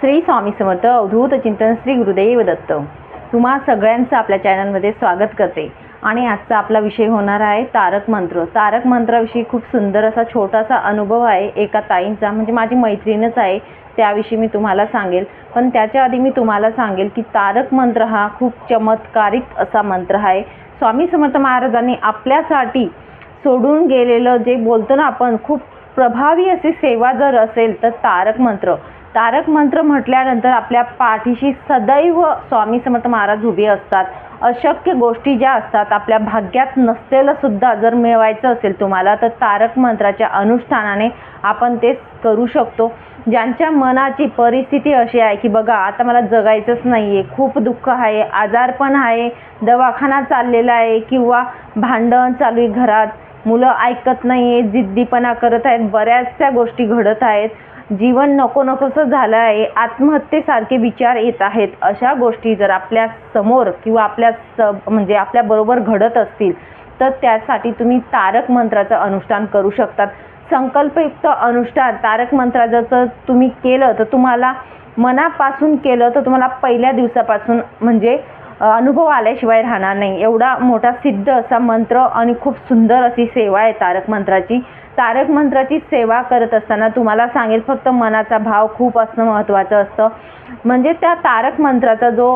श्री स्वामी समर्थ अवधूत चिंतन श्री गुरुदेव दत्त. तुम्हा सगळ्यांचं आपल्या चॅनलमध्ये स्वागत करते. आणि आजचा आपला विषय होणार आहे तारक मंत्र. तारक मंत्राविषयी खूप सुंदर असा छोटासा अनुभव आहे एका ताईंचा. म्हणजे माझी मैत्रीणच आहे त्याविषयी मी तुम्हाला सांगेल. पण त्याच्या आधी मी तुम्हाला सांगेल की तारक मंत्र हा खूप चमत्कारिक असा मंत्र आहे. स्वामी समर्थ महाराजांनी आपल्यासाठी सोडून गेलेलं जे बोलतो ना आपण खूप प्रभावी अशी सेवा जर असेल तर तारक मंत्र. तारक मंत्र म्हटल्यानंतर आपल्या पाठीशी सदैव स्वामी समर्थ महाराज उभे असतात. अशक्य गोष्टी ज्या असतात आपल्या भाग्यात नसलेलं सुद्धा जर मिळवायचं असेल तुम्हाला तर तारक मंत्राच्या अनुष्ठानाने आपण ते करू शकतो. ज्यांच्या मनाची परिस्थिती अशी आहे की बघा आता मला जगायचंच नाही आहे खूप दुःख आहे आजारपण आहे दवाखाना चाललेला आहे किंवा भांडण चालू आहे घरात मुलं ऐकत नाही आहे जिद्दीपणा करत आहेत बऱ्याचशा गोष्टी घडत आहेत. जीवन नको नकोसं झालं आहे आत्महत्येसारखे विचार येत आहेत. अशा गोष्टी जर आपल्यासमोर किंवा आपल्या स म्हणजे आपल्याबरोबर घडत असतील तर त्यासाठी तुम्ही तारक मंत्राचं अनुष्ठान करू शकतात. संकल्पयुक्त अनुष्ठान तारक मंत्राचं जर तुम्ही केलं तर तुम्हाला मनापासून केलं तर तुम्हाला पहिल्या दिवसापासून म्हणजे अनुभव आल्याशिवाय राहणार नाही. एवढा मोठा सिद्ध असा मंत्र आणि खूप सुंदर अशी सेवा आहे तारक मंत्राची. तारक मंत्राची सेवा करत असताना तुम्हाला सांगेल फक्त मनाचा भाव खूप असणं महत्त्वाचं असतं. म्हणजे त्या तारक मंत्राचा जो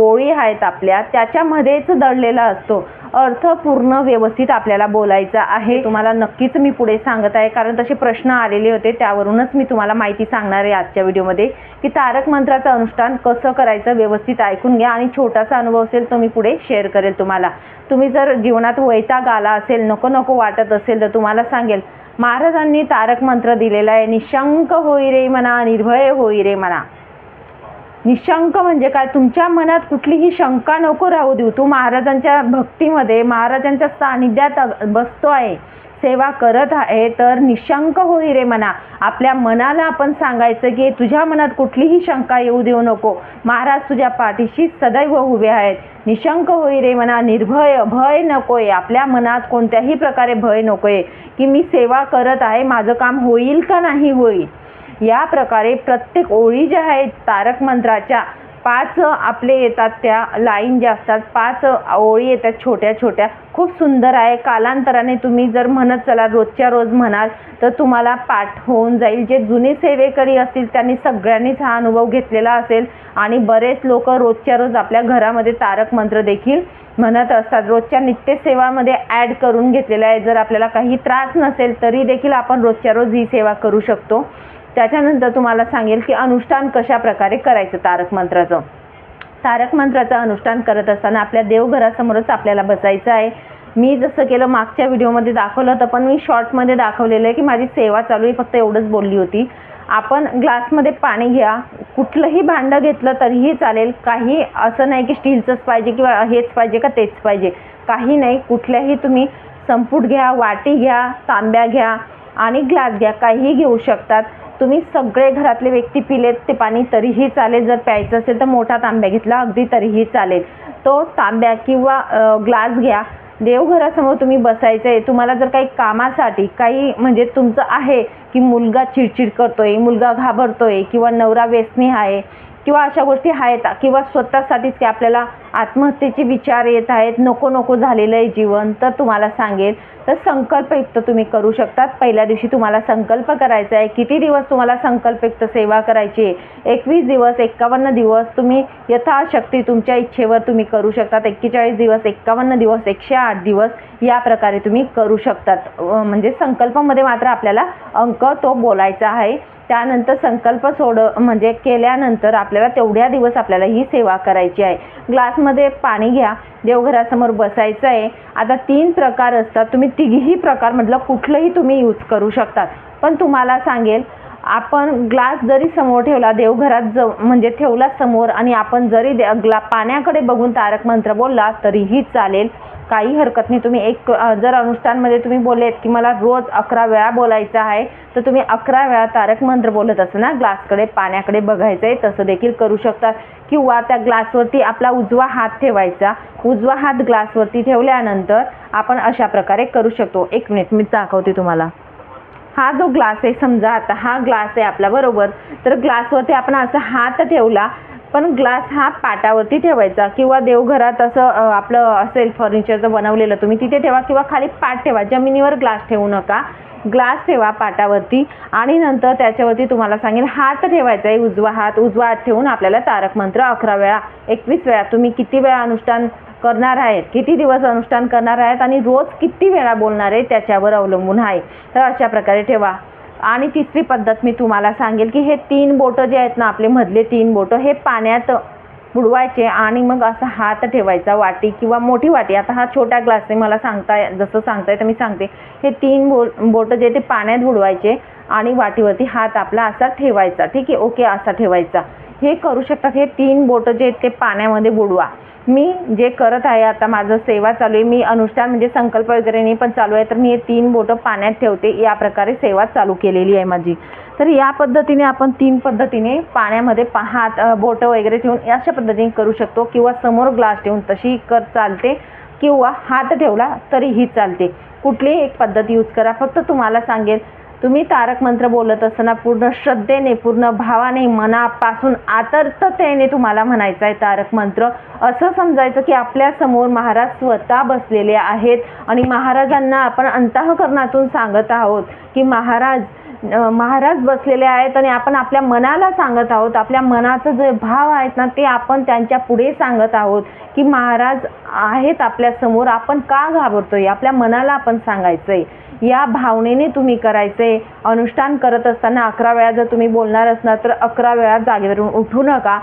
ओळी आहेत आपल्या त्याच्यामध्येच दडलेला असतो. अर्थ पूर्ण व्यवस्थित आपल्याला बोलायचा आहे. तुम्हाला नक्कीच मी पुढे सांगत आहे कारण तसे प्रश्न आलेले होते त्यावरूनच मी तुम्हाला माहिती सांगणार आहे आजच्या व्हिडिओमध्ये की तारक मंत्राचं अनुष्ठान कसं करायचं व्यवस्थित ऐकून घ्या आणि छोटासा अनुभव असेल तो मी पुढे शेअर करेल तुम्हाला. तुम्ही जर जीवनात वैताग आला असेल नको नको वाटत असेल तर तुम्हाला सांगेल महाराजांनी तारक मंत्र दिलेला आहे निशंक होई रे म्हणा निर्भय होई रे म्हणा निशंक म्हणजे काय? तुमच्या मनात कुठलीही शंका नको राहू देऊ. तू महाराजांच्या भक्तीमध्ये महाराजांच्या सानिध्यात बसतो आहे. सेवा करत आहे तर निशंक होई रे मना. आपल्या मनाला आपण सांगायचं की तुझ्या मनात कुठलीही शंका येऊ देऊ नको. महाराज तुझ्या पाठीशी सदैव उभे आहेत. निशंक होई रे मना निर्भय भय नकोय. आपल्या मनात कोणत्याही प्रकारे भय नकोय. की मी सेवा करत आहे माझं काम होईल का नाही होईल? या प्रकारे प्रत्येक ओळी ज्या आहेत तारक मंत्राच्या पाच आपले येतात त्या लाईन ज्या असतात पाच ओळी येतात छोट्या छोट्या. खूप सुंदर आहे. कालांतराने तुम्ही जर म्हणत चला रोजच्या रोज म्हणाल तर तुम्हाला पाठ होऊन जाईल. जे जुने सेवेकरी असतील त्यांनी सगळ्यांनीच हा अनुभव घेतलेला असेल. आणि बरेच लोक रोजच्या रोज आपल्या घरामध्ये तारक मंत्र देखील म्हणत असतात. रोजच्या नित्यसेवामध्ये ॲड करून घेतलेलं आहे. जर आपल्याला काही त्रास नसेल तरी देखील आपण रोजच्या रोज ही सेवा करू शकतो. त्याच्यानंतर तुम्हाला सांगेल की अनुष्ठान कशा प्रकारे करायचं तारक मंत्राचं. तारक मंत्राचं अनुष्ठान करत असताना आपल्या देवघरासमोरच आपल्याला बसायचं आहे. मी जसं केलं मागच्या व्हिडिओमध्ये दाखवलं होतं पण मी शॉर्टमध्ये दाखवलेलं आहे की माझी सेवा चालू आहे फक्त एवढंच बोलली होती. आपण ग्लासमध्ये पाणी घ्या कुठलंही भांडं घेतलं तरीही चालेल. काही असं नाही की स्टीलचंच पाहिजे किंवा हेच पाहिजे का तेच पाहिजे. काही नाही कुठल्याही तुम्ही संपूट घ्या वाटी घ्या तांब्या घ्या आणि ग्लास घ्या काहीही घेऊ शकतात. तुम्ही सगळे घरातले व्यक्ती पिलेत ते पाणी तरीही चालेल. जर प्यायचं असेल तर मोठा तांब्या घेतला अगदी तरीही चालेल. तो तांब्या किंवा ग्लास घ्या. देवघरासमोर तुम्ही बसायचं आहे तुम्हाला जर काही कामासाठी काही म्हणजे तुमचं आहे की मुलगा चिडचिड करतो आहे मुलगा घाबरतो आहे किंवा नवरा व्यसनी आहे किंवा अशा गोष्टी आहेत किंवा स्वतःसाठीच की आपल्याला आत्महत्येचे विचार येत आहेत नको नको झालेलं आहे जीवन तर तुम्हाला सांगेल. तर संकल्पयुक्त तुम्ही करू शकतात. पहिल्या दिवशी तुम्हाला संकल्प करायचा आहे. किती दिवस तुम्हाला संकल्पयुक्त सेवा करायची आहे? एकवीस दिवस एक्कावन्न दिवस तुम्ही यथाशक्ती तुमच्या इच्छेवर तुम्ही करू शकतात. एक्केचाळीस दिवस एक्कावन्न दिवस एकशे आठ दिवस या प्रकारे तुम्ही करू शकतात. म्हणजे संकल्पामध्ये मात्र आपल्याला अंक तो बोलायचा आहे. त्यानंतर संकल्प सोड म्हणजे केल्यानंतर आपल्याला तेवढ्या दिवस आपल्याला ही सेवा करायची आहे. ग्लासमध्ये पाणी घ्या देवघरासमोर बसायचं आहे. आता तीन प्रकार असतात तुम्ही तिघीही प्रकार म्हटलं कुठलंही तुम्ही यूज करू शकतात पण तुम्हाला सांगेल आपण ग्लास जरी समोर ठेवला देवघरात ज म्हणजे ठेवला समोर आणि आपण जरी दे- ग्ला पाण्याकडे बघून तारक मंत्र बोलला तरीही चालेल. काही हरकत नाही. तुम्ही एक जर अनुष्ठानमध्ये तुम्ही बोललेत की मला रोज अकरा वेळा बोलायचं आहे तर तुम्ही अकरा वेळा तारक मंत्र बोलत असताना ना ग्लासकडे पाण्याकडे बघायचं आहे तसं देखील करू शकतात किंवा त्या ग्लासवरती आपला उजवा हात ठेवायचा. उजवा हात ग्लासवरती ठेवल्यानंतर आपण अशा प्रकारे करू शकतो. एक मिनिट मी दाखवते तुम्हाला. हा जो ग्लास आहे समजा आता हा ग्लास आहे आपल्याबरोबर बरोबर तर ग्लासवरती आपण असा हात ठेवला पण ग्लास हा पाटावरती ठेवायचा किंवा देवघरात असं आपलं असेल फर्निचरचं बनवलेलं तुम्ही तिथे ठेवा किंवा खाली पाट ठेवा जमिनीवर ग्लास ठेवू नका. ग्लास ठेवा पाटावरती आणि नंतर त्याच्यावरती तुम्हाला सांगेन हात ठेवायचा आहे उजवा हात उजवा हात ठेवून आपल्याला तारक मंत्र अकरा वेळा एकवीस वेळा तुम्ही किती वेळा अनुष्ठान करणार आहेत किती दिवस अनुष्ठान करणार आहेत आणि रोज किती वेळा बोलणार आहे त्याच्यावर अवलंबून आहे. तर अशा प्रकारे ठेवा. आणि तिसरी पद्धत मी तुम्हाला सांगेल की हे तीन बोटं जे आहेत ना आपले मधले तीन बोटं हे पाण्यात बुडवायचे आणि मग असा हात ठेवायचा वाटी किंवा मोठी वाटी. आता हा छोटा ग्लासने मला सांगताय जसं सांगताय तर मी सांगते. हे तीन बो बोटं जे ते पाण्यात बुडवायचे आणि वाटीवरती हात आपला असा ठेवायचा. ठीक आहे? ओके असा ठेवायचा. हे करू शकतात. हे तीन बोटं जे आहेत ते पाण्यामध्ये बुडवा. मी जे करत आहे आता माझं सेवा चालू आहे. मी अनुष्ठान म्हणजे संकल्प वगैरे नाही पण चालू आहे. तर मी हे तीन बोटं पाण्यात ठेवते. या प्रकारे सेवा चालू केलेली आहे माझी. तर या पद्धतीने आपण तीन पद्धतीने पाण्यामध्ये पा हात बोटं वगैरे ठेवून अशा पद्धतीने करू शकतो किंवा समोर ग्लास ठेवून तशी कर चालते किंवा हात ठेवला तरीही चालते. कुठलीही एक पद्धत यूज करा. फक्त तुम्हाला सांगेल तुम्ही तारक मंत्र बोलत असताना पूर्ण श्रद्धेने पूर्ण भावाने मनापासून आतर्थतेने तुम्हाला म्हणायचं आहे तारक मंत्र. असं समजायचं की आपल्यासमोर महाराज स्वतः बसलेले आहेत आणि महाराजांना आपण अंतःकरणातून सांगत आहोत की महाराज महाराज बसलेले आहेत आणि आपण आपल्या मनाला सांगत आहोत. आपल्या मनाचं जे भाव आहेत ना ते आपण त्यांच्या पुढे सांगत आहोत की महाराज आहेत आपल्यासमोर आपण का घाबरतोय? आपल्या मनाला आपण सांगायचंय. या भावनेने तुम्ही करायचंय. अनुष्ठान करत असताना अकरा वेळा जर तुम्ही बोलणार असणार तर अकरा वेळा जागेवरून उठू नका.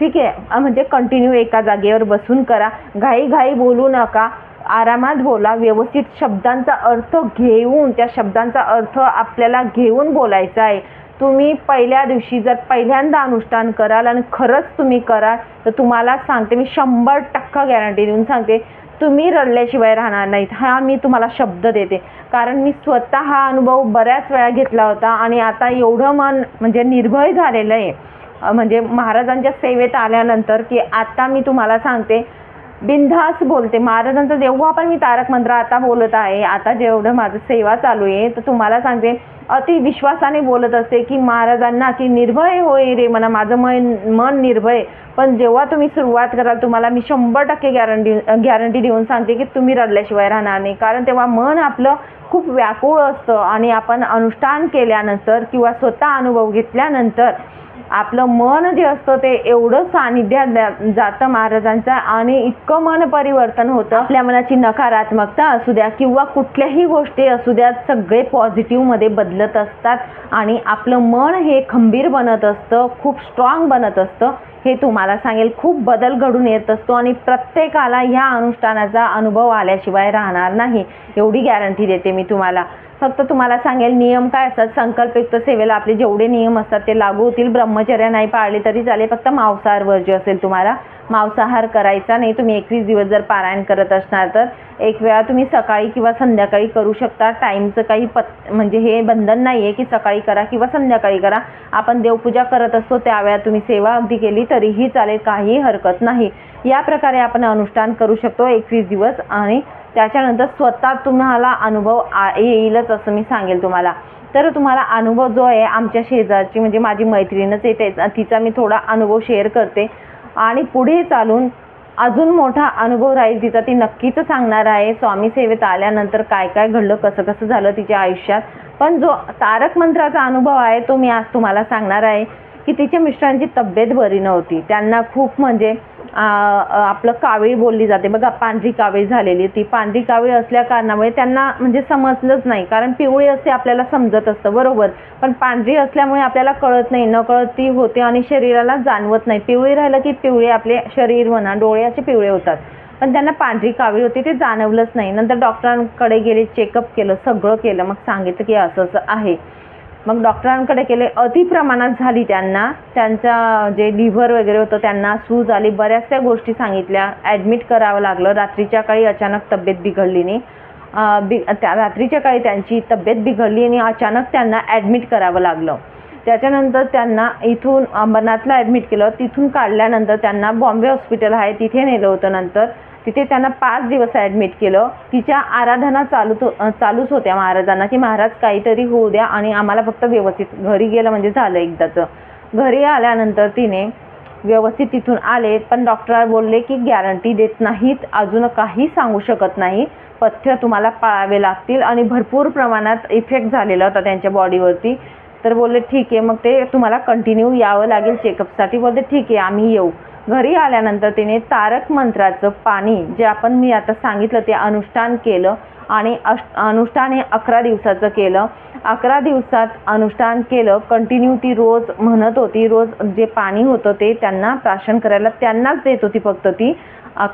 ठीक आहे? म्हणजे कंटिन्यू एका जागेवर बसून करा. घाई घाई बोलू नका. आरामात बोला. व्यवस्थित शब्दांचा अर्थ घेऊन त्या शब्दांचा अर्थ आपल्याला घेऊन बोलायचा आहे. तुम्ही पहिल्या दिवशी जर पहिल्यांदा अनुष्ठान कराल आणि खरंच तुम्ही कराल तर तुम्हाला सांगते मी शंभर टक्का गॅरंटी देऊन सांगते तुम्ही रडल्याशिवाय राहणार नाहीत. हा मी तुम्हाला शब्द देते. कारण मी स्वतः हा अनुभव बऱ्याच वेळा घेतला होता आणि आता एवढं मन म्हणजे निर्भय झालेलं आहे. म्हणजे महाराजांच्या सेवेत आल्यानंतर की आता मी तुम्हाला सांगते बिनधास बोलते. महाराजांचं जेव्हा पण मी तारक मंत्र आता बोलत आहे आता जेवढं माझं सेवा चालू आहे तर तुम्हाला सांगते अति विश्वासाने बोलत असते की महाराजांना की निर्भय होय रे म्हणा माझं मन मन निर्भय. पण जेव्हा तुम्ही सुरुवात कराल तुम्हाला मी शंभर टक्के गॅरंटी गॅरंटी देऊन सांगते की तुम्ही रडल्याशिवाय राहणार नाही. कारण तेव्हा मन आपलं खूप व्याकुळ असतं आणि आपण अनुष्ठान केल्यानंतर किंवा स्वतः अनुभव घेतल्यानंतर आपलं मन जे असतं ते एवढं सानिध्यात जातं महाराजांचा आणि इतकं मन परिवर्तन होतं. आपल्या मनाची नकारात्मकता असू द्या किंवा कुठल्याही गोष्टी असू द्या सगळे पॉझिटिव्हमध्ये बदलत असतात आणि आपलं मन हे खंबीर बनत असतं खूप स्ट्रॉंग बनत असतं. हे तुम्हाला सांगेल खूप बदल घडून येत असतो आणि प्रत्येकाला ह्या अनुष्ठानाचा अनुभव आल्याशिवाय राहणार नाही. एवढी गॅरंटी देते मी तुम्हाला. फक्त तुम्हाला सांगेल नियम काय असतात? संकल्पयुक्त सेवेला आपले जेवढे नियम असतात ते लागू होतील. ब्रह्मचर्य नाही पाळले तरी चालेल. फक्त मांसाहार वर्ज्य असेल तुम्हाला. मांसाहार करायचा नाही. तुम्ही एकवीस दिवस जर पारायण करत असणार तर एक वेळा तुम्ही सकाळी किंवा संध्याकाळी करू शकता. टाईमचं काही पत म्हणजे हे बंधन नाही आहे की सकाळी करा किंवा संध्याकाळी करा. आपण देवपूजा करत असतो त्यावेळा तुम्ही सेवा अगदी केली तरीही चालेल. काही हरकत नाही. या प्रकारे आपण अनुष्ठान करू शकतो एकवीस दिवस आणि त्याच्यानंतर स्वतः तुम्हाला अनुभव आ येईलच असं मी सांगेल तुम्हाला. तर तुम्हाला अनुभव जो आहे आमच्या शेजारची म्हणजे माझी मैत्रीणच येते तिचा मी थोडा अनुभव शेअर करते. आणि पुढे चालून अजून मोठा अनुभव राहील तिचा ती नक्कीच सांगणार आहे स्वामी सेवेत आल्यानंतर काय काय घडलं कसं कसं झालं तिच्या आयुष्यात. पण जो तारक मंत्राचा अनुभव आहे तो मी आज तुम्हाला सांगणार आहे. की तिच्या मिस्टरांची तब्येत बरी नव्हती. त्यांना खूप म्हणजे आपलं कावीळ बोलली जाते. बघा पांढरी कावीळ झालेली. ती पांढरी कावीळ असल्या कारणामुळे त्यांना म्हणजे समजलंच नाही. कारण पिवळी असते आपल्याला समजत असतं. बरोबर. पण पांढरी असल्यामुळे आपल्याला कळत नाही. न कळत ती होते आणि शरीराला जाणवत नाही. पिवळी राहिलं की पिवळे आपले शरीर म्हणा डोळे असे पिवळे होतात. पण त्यांना पांढरी कावीळ होती ते जाणवलंच नाही. नंतर डॉक्टरांकडे गेले चेकअप केलं सगळं केलं. मग सांगितलं की असं असं आहे. मग डॉक्टरांकडे केले अति प्रमाणात झाली त्यांना. त्यांचा जे लिव्हर वगैरे होतं त्यांना सूज आली. बऱ्याचशा गोष्टी सांगितल्या. ॲडमिट करावं लागलं. रात्रीच्या काळी अचानक तब्येत बिघडली नाही. बि त्या रात्रीच्या काळी त्यांची तब्येत बिघडली आणि अचानक त्यांना ॲडमिट करावं लागलं. त्याच्यानंतर त्यांना इथून अंबरनाथला ॲडमिट केलं. तिथून काढल्यानंतर त्यांना बॉम्बे हॉस्पिटल आहे. तिथे नेलं होतं नंतर. तिथे त्यांना पाच दिवस ॲडमिट केलं. तिच्या आराधना चालू चालूच होत्या महाराजांना की महाराज काहीतरी होऊ द्या आणि आम्हाला फक्त व्यवस्थित घरी गेलं म्हणजे झालं एकदाचं. घरी आल्यानंतर तिने व्यवस्थित तिथून आले पण डॉक्टर बोलले की गॅरंटी देत नाहीत अजून काही सांगू शकत नाही. पथ्य तुम्हाला पाळावे लागतील आणि भरपूर प्रमाणात इफेक्ट झालेला होता त्यांच्या बॉडीवरती तर बोलले ठीक आहे मग ते तुम्हाला कंटिन्यू यावं लागेल चेकअपसाठी बोलते ठीक आहे आम्ही येऊ. घरी आल्यानंतर तिने तारक मंत्राचं पाणी जे आपण मी आता सांगितलं ते अनुष्ठान केलं आणि अश अनुष्ठान हे अकरा दिवसाचं केलं. अकरा दिवसात अनुष्ठान केलं. कंटिन्यू ती रोज म्हणत होती. रोज जे पाणी होतं ते त्यांना प्राशन करायला त्यांनाच देत होती फक्त ती.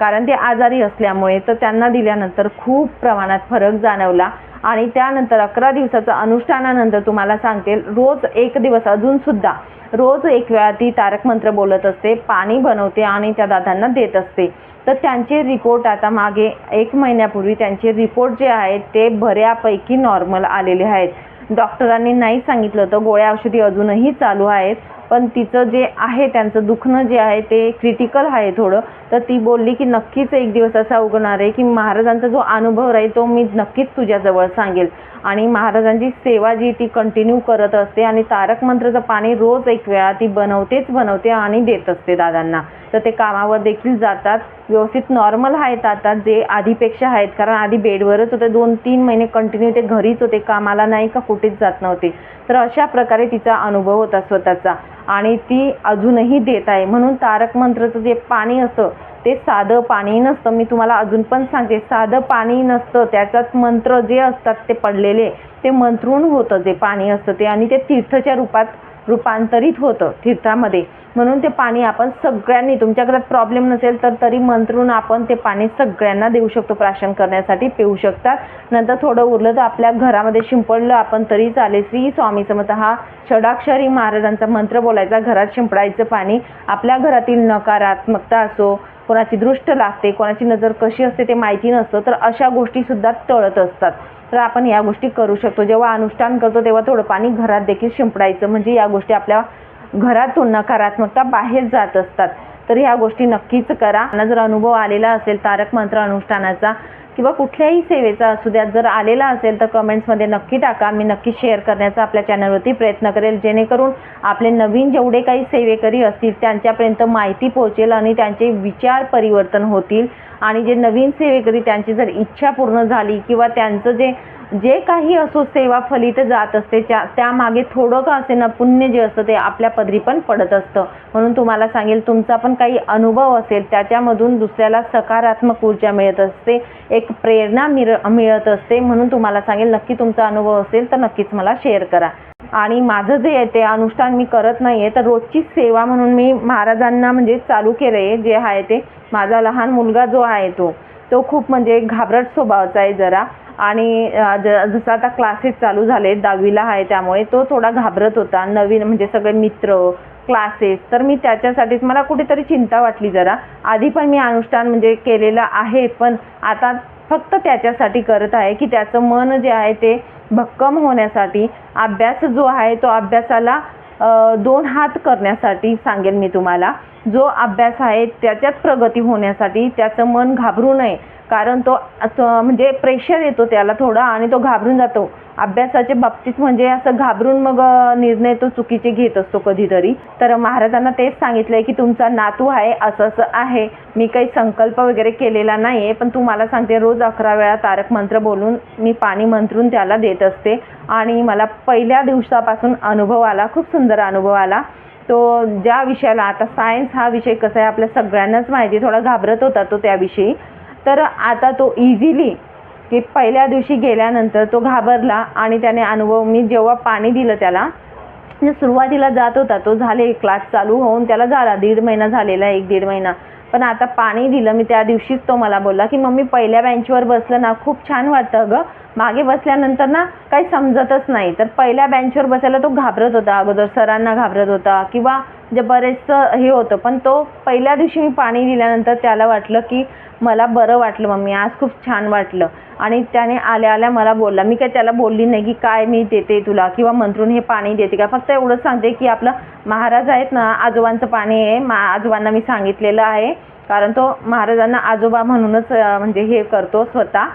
कारण ते आजारी असल्यामुळे तर त्यांना दिल्यानंतर खूप प्रमाणात फरक जाणवला. आणि त्यानंतर अकरा दिवसाचं अनुष्ठानानंतर तुम्हाला सांगते रोज एक दिवस अजूनसुद्धा रोज एक वेळा ती तारक मंत्र बोलत असते पाणी बनवते आणि त्या दादांना देत असते. तर त्यांचे रिपोर्ट आता मागे एक महिन्यापूर्वी त्यांचे रिपोर्ट जे आहेत ते बऱ्यापैकी नॉर्मल आलेले आहेत. डॉक्टरांनी नाही सांगितलं होतं गोळ्या औषधी अजूनही चालू आहेत. पण तिचं जे आहे त्यांचं दुखणं जे आहे ते क्रिटिकल आहे थोडं. तर ती बोलली की नक्कीच एक दिवस असा उगणार आहे की महाराजांचा जो अनुभव राहील तो मी नक्कीच तुझ्याजवळ सांगेल. आणि महाराजांची सेवा जी ती कंटिन्यू करत असते आणि तारक मंत्राचं पाणी रोज एक वेळा ती बनवतेच बनवते आणि देत असते दादांना. तर ते कामावर देखील जातात. व्यवस्थित नॉर्मल आहेत आता जे आधीपेक्षा आहेत. कारण आधी बेडवरच होते. दोन तीन महिने कंटिन्यू ते घरीच होते. कामाला नाही का कुठेच जात नव्हते. तर अशा प्रकारे तिचा अनुभव होता स्वतःचा. आणि ती अजूनही देत आहे. म्हणून तारक मंत्रचं जे पाणी असतं ते साधं पाणी नसतं. मी तुम्हाला अजून पण सांगते साधं पाणी नसतं. त्याच्यात मंत्र जे असतात ते पडलेले ते मंत्रून होतं जे पाणी असतं ते. आणि ते तीर्थच्या रूपात रूपांतरित होतं तीर्थामध्ये. म्हणून ते पाणी आपण सगळ्यांनी तुमच्या घरात प्रॉब्लेम नसेल तर तरी मंत्रून आपण ते पाणी सगळ्यांना देऊ शकतो प्राशन करण्यासाठी पिऊ शकतात. नंतर थोडं उरलं तर आपल्या घरामध्ये शिंपडलं आपण तरी चालेल. श्री स्वामी समर्थ हा षडाक्षरी महाराजांचा मंत्र बोलायचा. घरात शिंपडायचं पाणी आपल्या घरातील नकारात्मकता असो कोणाची दृष्ट लागते कोणाची नजर कशी असते ते माहिती नसतं तर अशा गोष्टीसुद्धा टळत असतात. तर आपण या गोष्टी करू शकतो. जेव्हा अनुष्ठान करतो तेव्हा थोडं पाणी घरात देखील शिंपडायचं. म्हणजे या गोष्टी आपल्या घरातून नकारात्मकता बाहेर जात असतात. तर ह्या गोष्टी नक्कीच करा. जर अनुभव आलेला असेल तारक मंत्र अनुष्ठानाचा किंवा कुठल्याही सेवेचा असू द्यात जर आलेला असेल तर कमेंट्समध्ये नक्की टाका. मी नक्की शेअर करण्याचा आपल्या चॅनलवरती प्रयत्न करेल. जेणेकरून आपले नवीन जेवढे काही सेवेकरी असतील त्यांच्यापर्यंत माहिती पोहोचेल आणि त्यांचे विचार परिवर्तन होतील. आणि जे नवीन सेवेकरी त्यांची जर इच्छा पूर्ण झाली किंवा त्यांचं जे जे काही असो सेवा फलित जात असते त्या त्यामागे थोडं का असे ना पुण्य जे असतं ते आपल्या पदरी पण पडत असतं. म्हणून तुम्हाला सांगेल तुमचा पण काही अनुभव असेल त्याच्यामधून दुसऱ्याला सकारात्मक ऊर्जा मिळत असते एक प्रेरणा मिळ मिळत असते. म्हणून तुम्हाला सांगेल नक्की तुमचा अनुभव असेल तर नक्कीच मला शेअर करा. आणि माझं जे आहे ते अनुष्ठान मी करत नाही आहे तर रोजची सेवा म्हणून मी महाराजांना म्हणजे चालू केलं आहे जे आहे ते माझा लहान मुलगा जो आहे तो तो खूप म्हणजे घाबरट स्वभावाचा आहे जरा. आणि ज जसं आता क्लासेस चालू झाले दहावीला आहे त्यामुळे तो थोडा घाबरत होता. नवीन म्हणजे सगळे मित्र क्लासेस तर मी त्याच्यासाठीच मला कुठेतरी चिंता वाटली जरा. आधी पण मी अनुष्ठान म्हणजे केलेलं आहे पण आता फक्त त्याच्यासाठी करत आहे की त्याचं मन जे आहे ते भक्कम होण्यासाठी अभ्यास जो आहे तो अभ्यासाला दोन हात करण्यासाठी सांगेन मी तुम्हाला. जो अभ्यास आहे त्याच्यात प्रगती होण्यासाठी त्याचं मन घाबरू नये. कारण तो म्हणजे प्रेशर येतो त्याला थोडा आणि तो घाबरून जातो. अभ्यासाच्या बाबतीत म्हणजे असं घाबरून मग निर्णय तो चुकीचे घेत असतो कधीतरी. तर महाराजांना तेच सांगितलंय की तुमचा नातू आहे असं असं आहे. मी काही संकल्प वगैरे केलेला नाही आहे पण तुम्हाला सांगते रोज अकरा वेळा तारक मंत्र बोलून मी पाणी मंत्रून त्याला देत असते. आणि मला पहिल्या दिवसापासून अनुभव आला खूप सुंदर अनुभव आला. तो ज्या विषयाला आता सायन्स हा विषय कसा आहे आपल्या सगळ्यांनाच माहिती आहे, थोडा घाबरत होता तो त्याविषयी. तर आता तो इझिली की पहिल्या दिवशी गेल्यानंतर तो घाबरला आणि त्याने अनुभव मी जेव्हा पाणी दिलं त्याला म्हणजे सुरुवातीला जात होता तो झाले क्लास चालू होऊन त्याला झाला दीड महिना झालेला एक दीड महिना. पण आता पाणी दिलं मी त्या दिवशीच तो मला बोलला की मम्मी पहिल्या बेंचवर बसलं ना खूप छान वाटतं अगं. मागे बसल्यानंतर ना काही समजतच नाही. तर पहिल्या बेंचवर बसायला तो घाबरत होता. अगोदर सरांना घाबरत होता किंवा जे बरेचसं हे होतं. पण तो पहिल्या दिवशी मी पाणी दिल्यानंतर त्याला वाटलं की मला बरं वाटलं मम्मी. आज खूप छान वाटलं. आणि त्याने आल्या आल्या मला बोलला. मी काय त्याला बोलली नाही की काय मी देते तुला किंवा मंत्रून हे पाणी देते का? फक्त एवढंच सांगते की आपलं महाराज आहेत ना आजोबांचं पाणी आहे. मा आजोबांना मी सांगितलेलं आहे. कारण तो महाराजांना आजोबा म्हणूनच म्हणजे हे करतो स्वतः.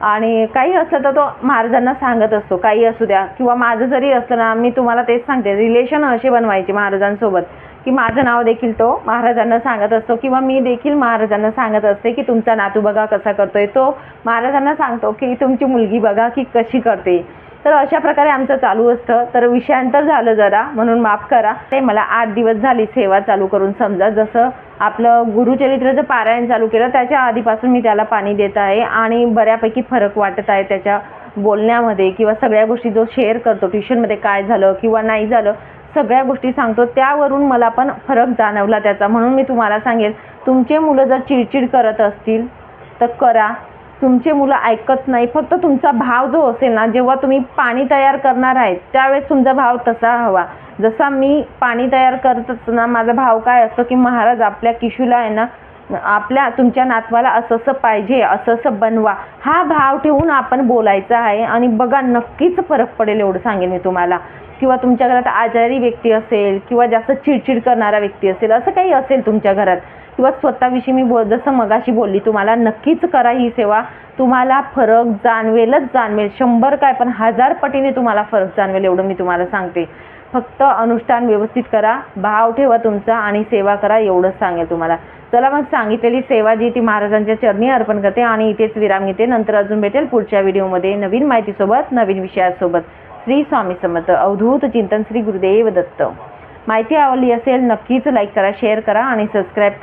आणि काही असलं तर तो महाराजांना सांगत असतो काही असू द्या. किंवा माझं जरी असलं ना मी तुम्हाला तेच सांगते रिलेशन असे बनवायचे महाराजांसोबत. की माझं नाव देखील तो महाराजांना सांगत असतो किंवा मी देखील महाराजांना सांगत असते की तुमचा नातू बघा कसा करतोय. तो महाराजांना सांगतो की तुमची मुलगी बघा की कशी करते. तर अशा प्रकारे आमचं चालू असतं. तर विषयांतर झालं जरा म्हणून माफ करा. ते मला आठ दिवस झाली सेवा चालू करून. समजा जसं आपलं गुरुचरित्राचं पारायण चालू केलं त्याच्या आधीपासून मी त्याला पाणी देत आहे आणि बऱ्यापैकी फरक वाटत आहे त्याच्या बोलण्यामध्ये किंवा सगळ्या गोष्टी जो शेअर करतो ट्युशनमध्ये काय झालं किंवा नाही झालं सगळ्या गोष्टी सांगतो त्यावरून मला पण फरक जाणवला त्याचा. म्हणून मी तुम्हाला सांगेल तुमचे मुलं जर चिडचिड करत असतील तर करा. तुमचे मुलं ऐकत नाही फक्त तुमचा भाव जो असेल ना जेव्हा तुम्ही पाणी तयार करणार आहे त्यावेळेस तुमचा भाव तसा हवा. जसा मी पाणी तयार करत असताना माझा भाव काय असतो की महाराज आपल्या किशूला आहे ना आपल्या तुमच्या नातवाला असं असं पाहिजे असं असं बनवा. हा भाव ठेवून आपण बोलायचा आहे आणि बघा नक्कीच फरक पडेल एवढं सांगेन मी तुम्हाला. किंवा तुमच्या घरात आजारी व्यक्ती असेल किंवा जास्त चिडचिड करणारा व्यक्ती असेल असं काही असेल तुमच्या घरात किंवा स्वतःविषयी मी बोल जसं मगाशी बोलली तुम्हाला नक्कीच करा ही सेवा. तुम्हाला फरक जाणवेलच जाणवेल. शंभर काय पण हजार पटीने तुम्हाला फरक जाणवेल एवढं मी तुम्हाला सांगते. फक्त अनुष्ठान व्यवस्थित करा भाव ठेवा तुमचा आणि सेवा करा एवढंच सांगेल तुम्हाला. चला मग सांगितलेली सेवा जी ती महाराजांच्या चरणी अर्पण करते आणि इथेच विराम घेते. नंतर अजून भेटेल पुढच्या व्हिडिओमध्ये नवीन माहितीसोबत नवीन विषयासोबत. श्री स्वामी समर्थ. अवधूत चिंतन श्री गुरुदेव दत्त. माहिती आवडली असेल नक्कीच लाईक करा शेअर करा आणि सबस्क्राईब करा.